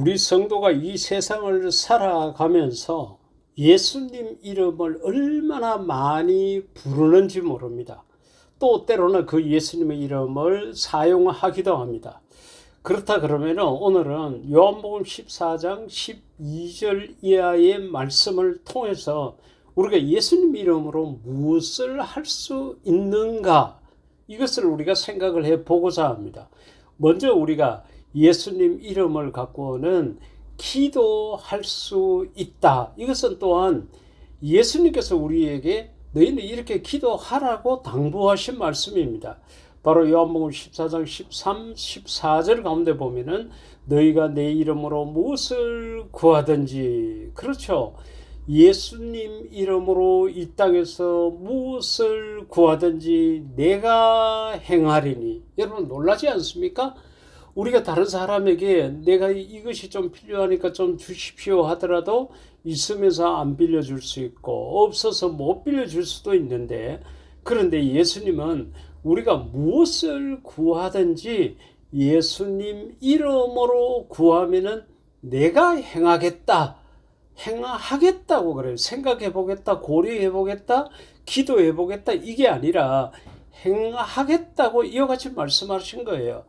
우리 성도가 이 세상을 살아가면서 예수님 이름을 얼마나 많이 부르는지 모릅니다. 또 때로는 그 예수님의 이름을 사용하기도 합니다. 그렇다 그러면 오늘은 요한복음 14장 12절 이하의 말씀을 통해서 우리가 예수님 이름으로 무엇을 할 수 있는가 이것을 우리가 생각을 해 보고자 합니다. 먼저 우리가 예수님 이름을 갖고는 기도할 수 있다. 이것은 또한 예수님께서 우리에게 너희는 이렇게 기도하라고 당부하신 말씀입니다. 바로 요한복음 14장 13, 14절 가운데 보면은 너희가 내 이름으로 무엇을 구하든지 그렇죠. 예수님 이름으로 이 땅에서 무엇을 구하든지 내가 행하리니 여러분 놀라지 않습니까? 우리가 다른 사람에게 내가 이것이 좀 필요하니까 좀 주십시오 하더라도 있으면서 안 빌려줄 수 있고 없어서 못 빌려줄 수도 있는데 그런데 예수님은 우리가 무엇을 구하든지 예수님 이름으로 구하면은 내가 행하겠다. 행하겠다고 그래요. 생각해 보겠다, 고려해 보겠다, 기도해 보겠다. 이게 아니라 행하겠다고 이와 같이 말씀하신 거예요.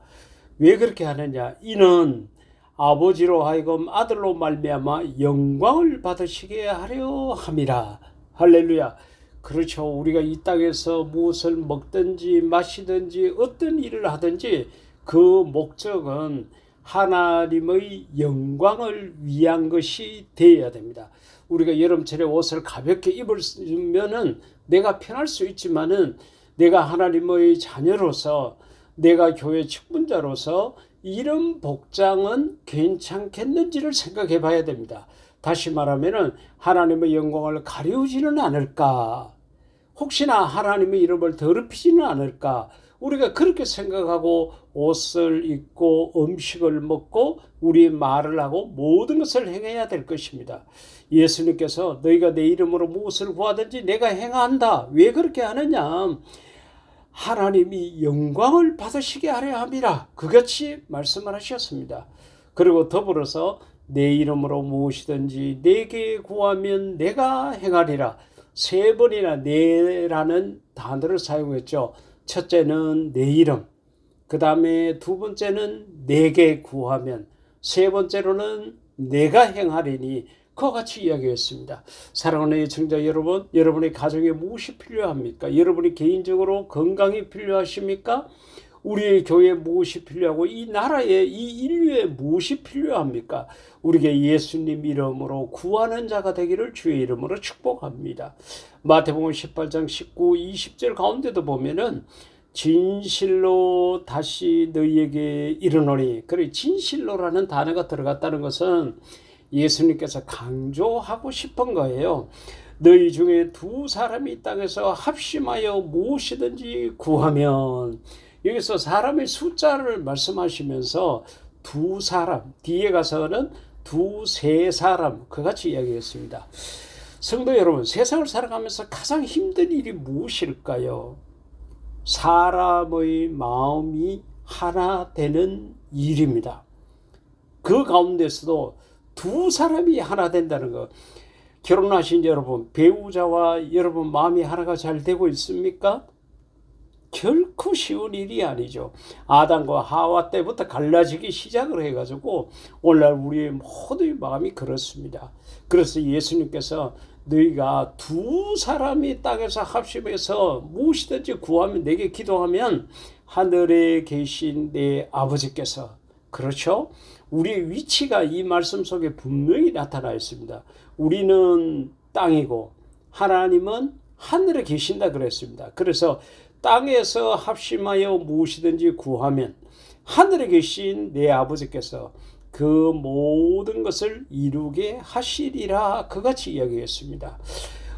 왜 그렇게 하느냐? 이는 아버지로 하여금 아들로 말미암아 영광을 받으시게 하려 함이라. 할렐루야. 그렇죠. 우리가 이 땅에서 무엇을 먹든지 마시든지 어떤 일을 하든지 그 목적은 하나님의 영광을 위한 것이 되어야 됩니다. 우리가 여름철에 옷을 가볍게 입으면은 내가 편할 수 있지만은 내가 하나님의 자녀로서 내가 교회 직분자로서 이런 복장은 괜찮겠는지를 생각해 봐야 됩니다. 다시 말하면은 하나님의 영광을 가리우지는 않을까? 혹시나 하나님의 이름을 더럽히지는 않을까? 우리가 그렇게 생각하고 옷을 입고 음식을 먹고 우리 말을 하고 모든 것을 행해야 될 것입니다. 예수님께서 너희가 내 이름으로 무엇을 구하든지 내가 행한다. 왜 그렇게 하느냐? 하나님이 영광을 받으시게 하려 함이라. 그같이 말씀을 하셨습니다. 그리고 더불어서 내 이름으로 무엇이든지 내게 구하면 내가 행하리라. 세 번이나 내라는 단어를 사용했죠. 첫째는 내 이름, 그 다음에 두 번째는 내게 구하면, 세 번째로는 내가 행하리니 그와 같이 이야기했습니다. 사랑하는 청자 여러분, 여러분의 가정에 무엇이 필요합니까? 여러분이 개인적으로 건강이 필요하십니까? 우리의 교회에 무엇이 필요하고 이 나라에 이 인류에 무엇이 필요합니까? 우리에게 예수님 이름으로 구하는 자가 되기를 주의 이름으로 축복합니다. 마태복음 18장 19, 20절 가운데도 보면은 진실로 다시 너희에게 이르노니 그래 진실로라는 단어가 들어갔다는 것은 예수님께서 강조하고 싶은 거예요. 너희 중에 두 사람이 땅에서 합심하여 무엇이든지 구하면 여기서 사람의 숫자를 말씀하시면서 두 사람 뒤에 가서는 두 세 사람 그같이 이야기했습니다. 성도 여러분 세상을 살아가면서 가장 힘든 일이 무엇일까요? 사람의 마음이 하나 되는 일입니다. 그 가운데서도 두 사람이 하나 된다는 것. 결혼하신 여러분, 배우자와 여러분 마음이 하나가 잘 되고 있습니까? 결코 쉬운 일이 아니죠. 아담과 하와 때부터 갈라지기 시작을 해가지고 오늘날 우리의 모두의 마음이 그렇습니다. 그래서 예수님께서 너희가 두 사람이 땅에서 합심해서 무엇이든지 구하면 내게 기도하면 하늘에 계신 내 아버지께서 그렇죠? 우리의 위치가 이 말씀 속에 분명히 나타나 있습니다. 우리는 땅이고 하나님은 하늘에 계신다 그랬습니다. 그래서 땅에서 합심하여 무엇이든지 구하면 하늘에 계신 내 아버지께서 그 모든 것을 이루게 하시리라 그같이 이야기했습니다.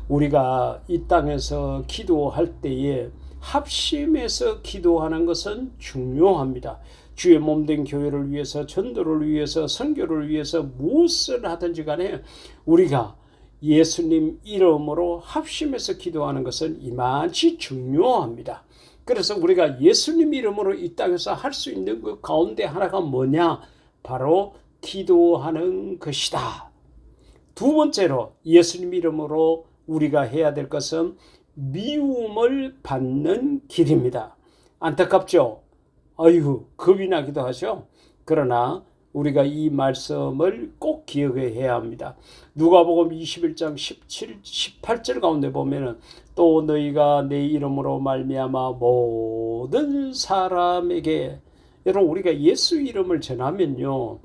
우리가 이 땅에서 기도할 때에 합심해서 기도하는 것은 중요합니다. 주의 몸된 교회를 위해서 전도를 위해서 선교를 위해서 무엇을 하든지 간에 우리가 예수님 이름으로 합심해서 기도하는 것은 이만치 중요합니다. 그래서 우리가 예수님 이름으로 이 땅에서 할 수 있는 그 가운데 하나가 뭐냐? 바로 기도하는 것이다. 두 번째로 예수님 이름으로 우리가 해야 될 것은 미움을 받는 길입니다. 안타깝죠? 아이고, 겁이 나기도 하죠? 그러나 우리가 이 말씀을 꼭 기억해야 합니다. 누가복음 21장 17, 18절 가운데 보면은 또 너희가 내 이름으로 말미암아 모든 사람에게 여러분 우리가 예수 이름을 전하면요.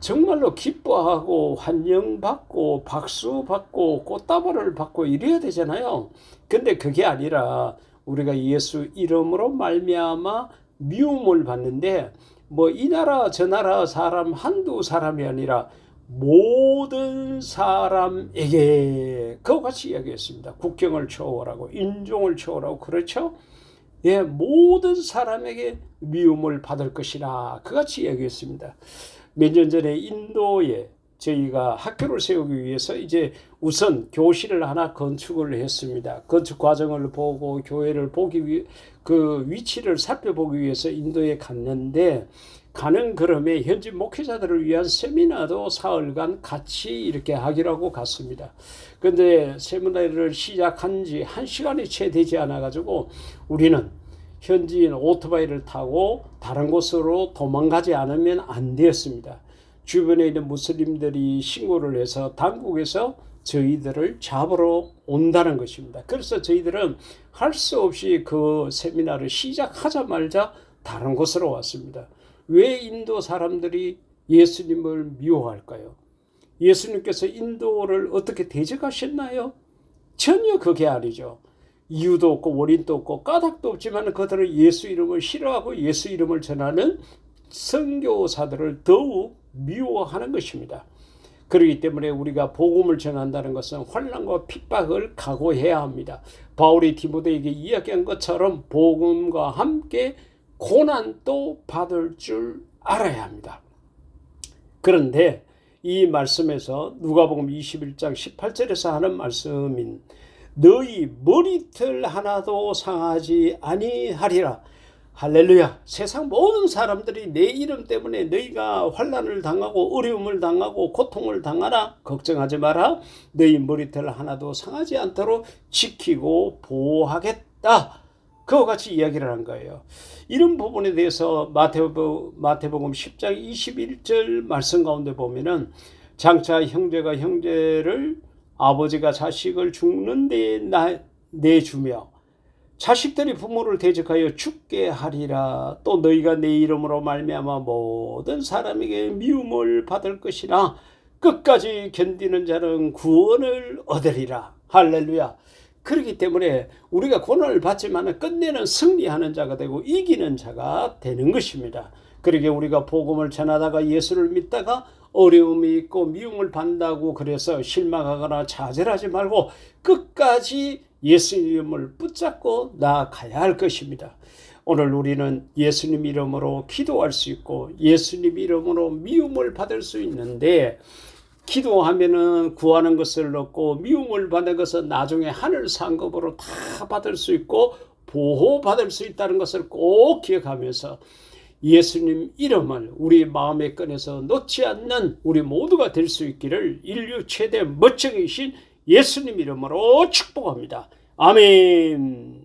정말로 기뻐하고 환영받고 박수 받고 꽃다발을 받고 이래야 되잖아요. 근데 그게 아니라 우리가 예수 이름으로 말미암아 미움을 받는데 뭐 이 나라 저 나라 사람 한두 사람이 아니라 모든 사람에게 그와 같이 이야기했습니다. 국경을 초월하고 인종을 초월하고 그렇죠? 예, 모든 사람에게 미움을 받을 것이라 그같이 이야기했습니다. 몇 년 전에 인도에 저희가 학교를 세우기 위해서 이제 우선 교실을 하나 건축을 했습니다. 건축 과정을 보고 교회를 보기 위해 그 위치를 살펴보기 위해서 인도에 갔는데 가는 그럼에 현지 목회자들을 위한 세미나도 사흘간 같이 이렇게 하기로 하고 갔습니다. 근데 세미나를 시작한 지 한 시간이 채 되지 않아 가지고 우리는 현지인 오토바이를 타고 다른 곳으로 도망가지 않으면 안 되었습니다. 주변에 있는 무슬림들이 신고를 해서 당국에서 저희들을 잡으러 온다는 것입니다. 그래서 저희들은 할 수 없이 그 세미나를 시작하자마자 다른 곳으로 왔습니다. 왜 인도 사람들이 예수님을 미워할까요? 예수님께서 인도를 어떻게 대적하셨나요? 전혀 그게 아니죠. 이유도 없고 원인도 없고 까닭도 없지만 그들은 예수 이름을 싫어하고 예수 이름을 전하는 선교사들을 더욱 미워하는 것입니다. 그렇기 때문에 우리가 복음을 전한다는 것은 환란과 핍박을 각오해야 합니다. 바울이 디모데에게 이야기한 것처럼 복음과 함께 고난도 받을 줄 알아야 합니다. 그런데 이 말씀에서 누가복음 21장 18절에서 하는 말씀인 너희 머리털 하나도 상하지 아니하리라. 할렐루야. 세상 모든 사람들이 내 이름 때문에 너희가 환란을 당하고 어려움을 당하고 고통을 당하라. 걱정하지 마라. 너희 머리털 하나도 상하지 않도록 지키고 보호하겠다. 그와 같이 이야기를 한 거예요. 이런 부분에 대해서 마태복음, 마태복음 10장 21절 말씀 가운데 보면은 장차 형제가 형제를 아버지가 자식을 죽는 데 내주며 자식들이 부모를 대적하여 죽게 하리라. 또 너희가 내 이름으로 말미암아 모든 사람에게 미움을 받을 것이나 끝까지 견디는 자는 구원을 얻으리라. 할렐루야. 그렇기 때문에 우리가 고난을 받지만 끝내는 승리하는 자가 되고 이기는 자가 되는 것입니다. 그러게 우리가 복음을 전하다가 예수를 믿다가 어려움이 있고 미움을 받는다고 그래서 실망하거나 좌절하지 말고 끝까지 예수님을 붙잡고 나아가야 할 것입니다. 오늘 우리는 예수님 이름으로 기도할 수 있고 예수님 이름으로 미움을 받을 수 있는데 기도하면은 구하는 것을 얻고 미움을 받는 것은 나중에 하늘 상급으로 다 받을 수 있고 보호받을 수 있다는 것을 꼭 기억하면서 예수님 이름을 우리 마음에 꺼내서 놓지 않는 우리 모두가 될 수 있기를 인류 최대 멋쟁이신 예수님 이름으로 축복합니다. 아멘.